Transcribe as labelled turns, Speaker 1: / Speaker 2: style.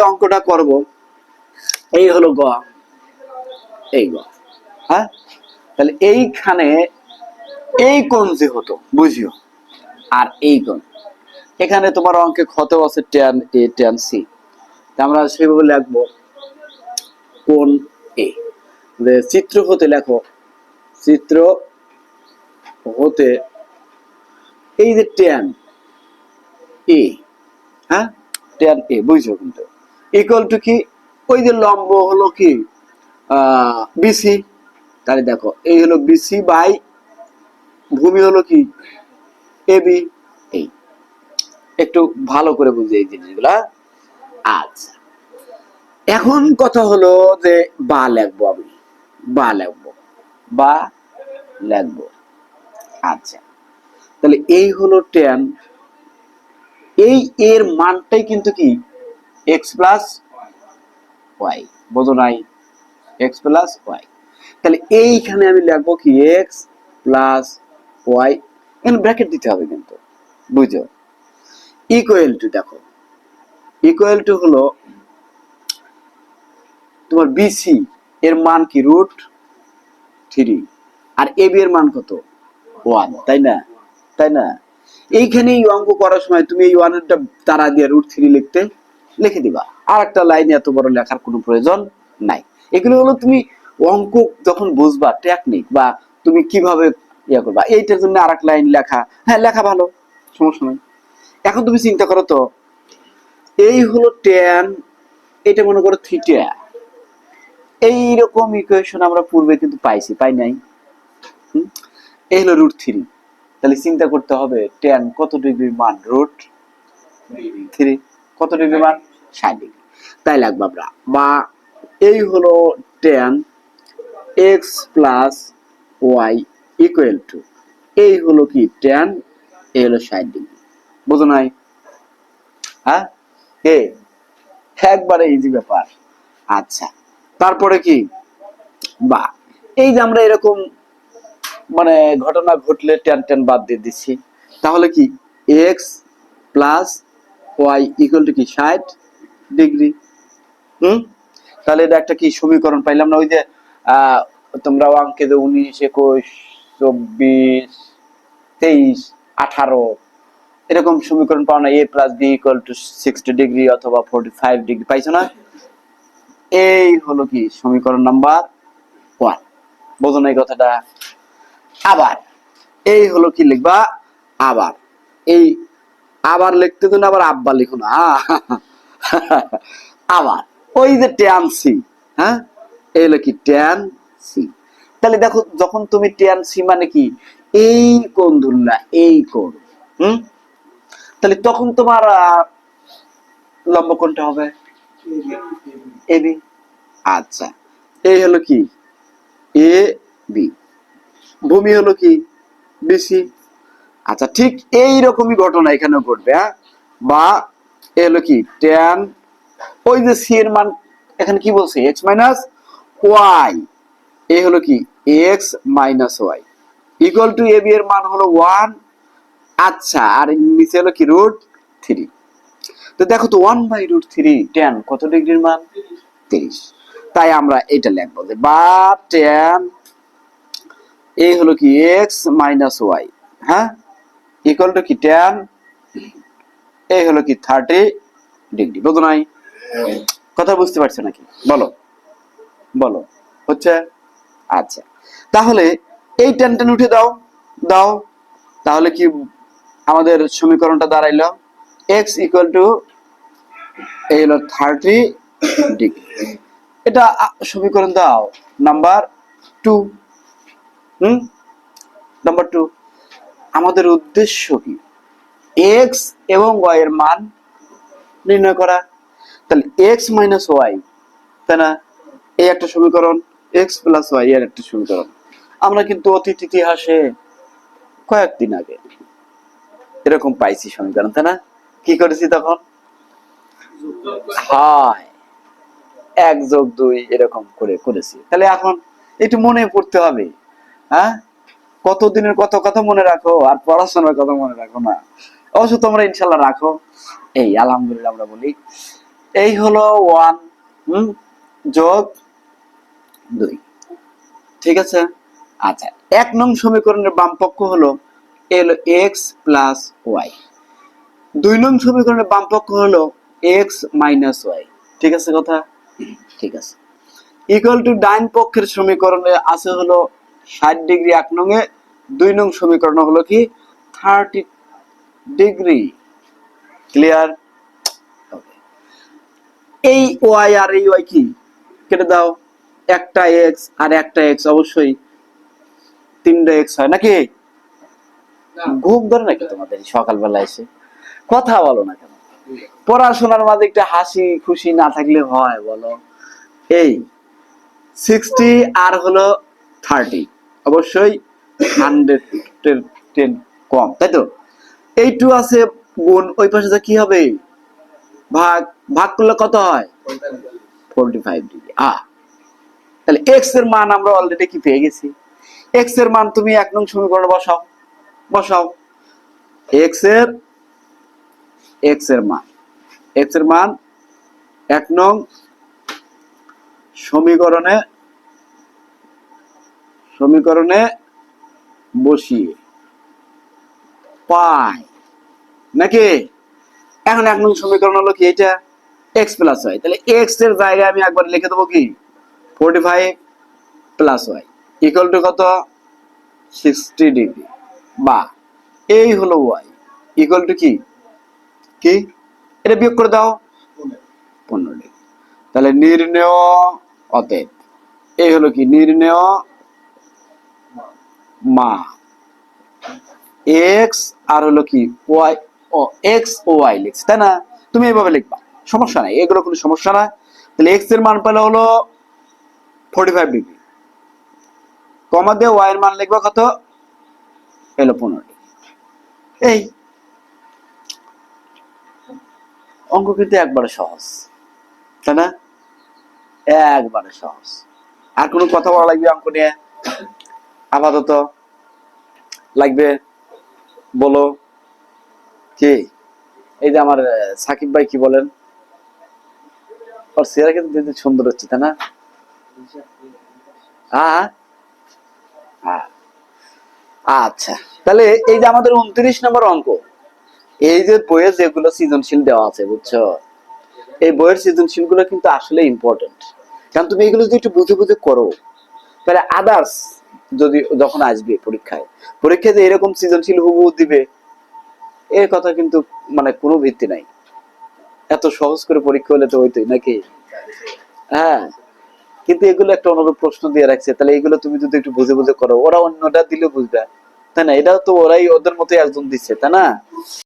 Speaker 1: অঙ্কটা করব। এই হলো গ। এই গ। হ্যাঁ? তাহলে এইখানে এই কোণ যে হতো বুঝিও? আর এই কোণ। এখানে তোমার অঙ্কে ক্ষত আছে ট্যান এ ট্যান সি আমরা সেভাবে লিখব কোণ এ যে চিত্র হতে লেখো, চিত্র হতে এই যে ট্যান এ হ্যাঁ? ট্যান এ বুঝছ কিন্তু। ইকুয়াল টু কি? ওই যে লম্ব হলো কি? বিসি তাহলে দেখো এই হলো বিসি বাই ভূমি হলো কি? এ বি এই, একটু ভালো করে বুঝে এই জিনিসগুলা আচ্ছা। এখন কথা হলো যে বা লিখব আমি। বা লিখব। বা লিখব। আচ্ছা। তাহলে এই হলো টেন এই এর মানটাই কিন্তু কি? এক্স প্লাস ওয়াই বোঝো নাই? এক্স প্লাস ওয়াই তাহলে এইখানে আমি লিখব কি এক্স প্লাস ওয়াই এখানে ব্র্যাকেট দিতে হবে কিন্তু বুঝো ইকুয়াল টু দেখো ইকুয়াল টু হলো তোমার বিসি এর মান কি রুট থ্রি আর এবি এর মান কত? ওয়ান তাই না? তাই না? এইখানে এই অঙ্ক করার সময় তুমি এই ওয়ানেরটা তারা দিয়ে রুট থ্রি লিখতে লিখে দিবা। আর একটা লাইনে এত বড় লেখার কোনো প্রয়োজন নাই। এগুলো হলো তুমি অঙ্ক যখন বুঝবা টেকনিক বা তুমি কীভাবে ইয়ে করবা, এইটার জন্য আর লাইন লেখা। হ্যাঁ লেখা ভালো, সমস্যা নাই। এখন তুমি চিন্তা করো তো, এই হলো টেন এটা মনে করো থিটা এইরকম ইকুয়েশন আমরা পূর্বে কিন্তু পাইছি, পাই নাই? এই হলো রুট থ্রি তাহলে চিন্তা করতে হবে টেন কত ডিগ্রি মান? রুট থ্রি কত ডিগ্রি মান ষাট ডিগ্রি। তাই লাগবে আমরা। বা এই হলো tan x plus y equal to এই হলো কি টেন এই হলো ষাট ডিগ্রি। বুঝো নাই? হ্যাঁ? এ, একবারে ইজি ব্যাপার। আচ্ছা তারপরে কি? বা, এই যে আমরা এরকম মানে ঘটনা ঘটলে টেন টেন বাদ দিয়ে দিচ্ছি। তাহলে কি? X plus y equal to কি, ষাট ডিগ্রি। হুম? তাহলে এটা একটা কি সমীকরণ পাইলাম না? ওই যে তোমরা অঙ্কে যে উনিশ, একুশ, চব্বিশ, তেইশ, আঠারো, এরকম সমীকরণ পাও না। A plus b equal to sixty degree অথবা ফোর্টি ফাইভ ডিগ্রি পাইছো না? এই হলো কি সমীকরণ নাম্বার ওয়ান বোঝো না এই কথাটা? আবার, এই হলো কি লিখবা? আবার। এই আবার লিখতে তো আবার আব্বা লিখো আবার। ওই যে ট্যান সি হ্যাঁ? এই হলো কি ট্যান সি তাহলে দেখো, যখন তুমি ট্যান সি মানে কি? এই কোণ ধরলা, এই কোণ, হুম? তাহলে তখন তোমার লম্ব কোনটা হবে? এবি আচ্ছা। এই হলো কি? A b. ভূমি হলো কি? বিসি আচ্ছা ঠিক এই রকমই ঘটনা এখানে ঘটবে হ্যাঁ? বা এ হলো কি ট্যান ওই যে সি এর মান, এখানে কি বলছে? এক্স মাইনাস ওয়াই এ হলো কি x minus y equal to a b এর মান হলো ওয়ান আচ্ছা আর নিচে হলো কি রুট থ্রি তো দেখো তো one by root three tan কত ডিগ্রির মান? তিরিশ। তাই আমরা এটা লিখব যে, বা টেন এই হলো কি এক্স মাইনাস ওয়াই হ্যাঁ? ইকুয়াল টু কি টেন এই হলো কি থার্টি ডিগ্রি বুঝো নাই? কথা বুঝতে পারছ নাকি? বলো। বলো। হচ্ছে? আচ্ছা। তাহলে এই টেন টেন উঠে দাও দাও। তাহলে কি আমাদের সমীকরণটা দাঁড়াইলো? এক্স ইকুয়াল টু এই হলো থার্টি ডিগ্রি এটা সমীকরণ দাও। নাম্বার টু হুম? নাম্বার টু আমাদের উদ্দেশ্য কি? এক্স এবং ওয়াই এর মান নির্ণয় করা। তাহলে এক্স মাইনাস ওয়াই তাই না? এই একটা সমীকরণ এক্স প্লাস ওয়াই এর একটা সমীকরণ। আমরা কিন্তু অতীত ইতিহাসে কয়েকদিন আগে এরকম পাইছি সমীকরণ, তাই না? কি করেছি তখন? এক যোগ দুই এরকম করে করেছি। তাহলে এখন একটু মনে পড়তে হবে হ্যাঁ? কতদিনের কত কথা মনে রাখো আর পড়াশোনার কথা মনে রাখো না। অবশ্য তোমরা ইনশাল্লাহ রাখো। এই আলহামদুলিল্লাহ আমরা বলি। এই হলো ওয়ান হুম যোগ দুই। ঠিক আছে? আচ্ছা এক নং সমীকরণের বাম পক্ষ হলো এল এক্স প্লাস ওয়াই দুই নং সমীকরণের বাম পক্ষ হলো এক্স মাইনাস ওয়াই ঠিক আছে কথা? ঠিক আছে। ইকুয়াল টু ডাইন পক্ষের সমীকরণে আছে হলো ষাট ডিগ্রি এক নং এ দুই নং সমীকরণ হলো কি? Thirty degree. ক্লিয়ার এই ওয়াই আর এই ওয়াই কি? কেটে দাও। একটা এক্স আর একটা এক্স অবশ্যই তিনটা এক্স হয়। নাকি? ঘুম ধরে নাকি তোমাদের সকালবেলা এসে? কথা বলো না কেন? পড়াশোনার মাঝে একটা হাসি খুশি না থাকলে হয় বলো। এই সিক্সটি আর হলো থার্টি অবশ্যই হান্ড্রেড টেন কম, তাই তো? এই টু আছে গুণ, ওই পাশে যা কি হবে? ভাগ ভাগ করলে কত হয়? ফোরটি ফাইভ ডিগ্রি আ, তাহলে এক্সের মান আমরা অলরেডি কি পেয়ে গেছি? এক্সের মান তুমি এক নং সমীকরণে বসাও বসাও। এক্সের এক্সের মান। এক্সের মান এক নং সমীকরণে সমীকরণে বসিয়ে। পাই। নাকি? এখন এক নং সমীকরণ হলো কি এটা? এক্স প্লাস ওয়াই তাহলে এক্সের জায়গায় আমি একবার লিখে দেবো কি? Forty five plus y equal to কত? সিক্সটি ডিগ্রি বা, এই হলো ওয়াই ইকুয়াল টু কি? কি? এটা বিয়োগ করে দাও। পনেরো। ডিগ্রি তাহলে নির্ণয় অতএব। এই হলো কি? নির্ণয় মা। এক্স আর হলো কি? ওয়াই, ও, এক্স ও ওয়াই লিখছি, তাই না? তুমি এইভাবে লিখবা, সমস্যা নাই, এগুলো কোনো সমস্যা না। তাহলে এক্সের মান পেলে হলো ফোর্টি ফাইভ ডিগ্রি কমা দিয়ে ওয়াই এর মান লিখবা কত? এলো পনেরো এই অঙ্ক কিন্তু একবারে সহজ, তাই না? একবারে সহজ। আর কোনো কথা বলা লাগবে অঙ্ক নিয়ে? আপাতত লাগবে বলো কি? এই যে আমার সাকিব ভাই কি বলেন? ওর চেহারা কিন্তু দেখতে সুন্দর হচ্ছে, তাই না? হ্যাঁ হ্যাঁ। আচ্ছা। তাহলে এই যে আমাদের উনত্রিশ নম্বর অঙ্ক, এই যে বইয়ে যেগুলো সৃজনশীল দেওয়া আছে, বুঝছ? এই বইয়ের সৃজনশীলগুলো কিন্তু আসলে ইম্পর্টেন্ট কারণ তুমি এগুলো যদি একটু বুঝে বুঝে করো, তাহলে আদার্স যদি যখন আসবে পরীক্ষায় পরীক্ষাতে এরকম সৃজনশীল হুবহু দিবে, এ কথা কিন্তু মানে কোনো ভিত্তি নাই। এত সহজ করে পরীক্ষা হলে তো হইতোই, নাকি? হ্যাঁ কিন্তু এগুলো একটা অনুরূপ প্রশ্ন দিয়ে রাখছে। তাহলে এগুলো তুমি যদি একটু বুঝে বুঝে করো, ওরা অন্যটা দিলে বুঝবে। তাই না? এটাও তো ওরাই ওদের মতোই একজন দিচ্ছে, তাই না?